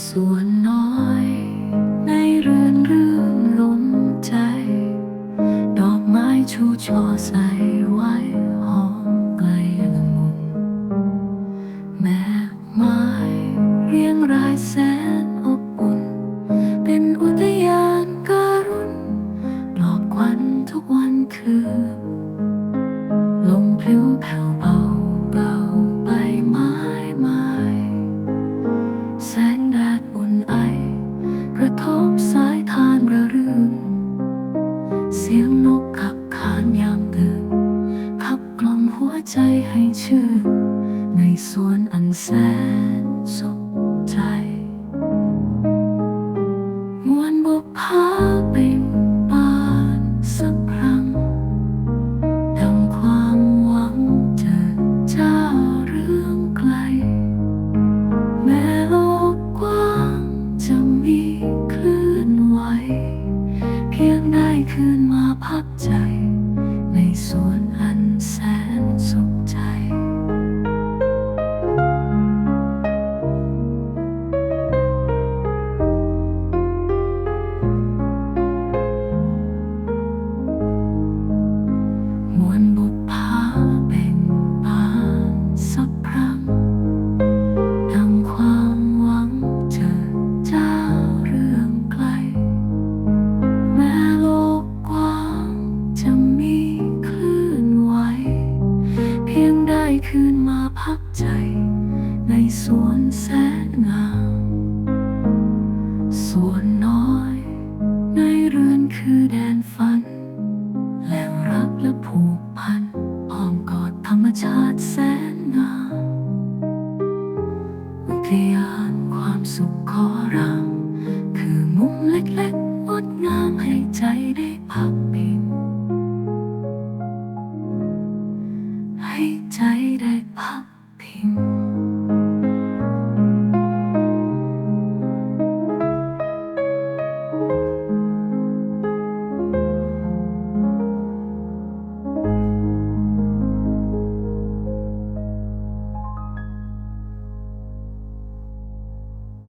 ส่วนน้อย ในเรือนเรื่องลมใจ ดอกไม้ชูช่อใสไว้หอมไกลละมุนแม่ไม้เรียงรายแนอบอุ่น เป็นอุทยานการุณหลอกควันทุกวันคือ ลมพลิ้แผ่วเบาเบาใบไม้ไม้ สียงนกขับขานยามดึกขับกล่อมหัวใจให้ชื่นในสวนอันแสนสุข คืนมาพักใจ คืนมาพักใจ ในสวนแสนงามสวน 拍平。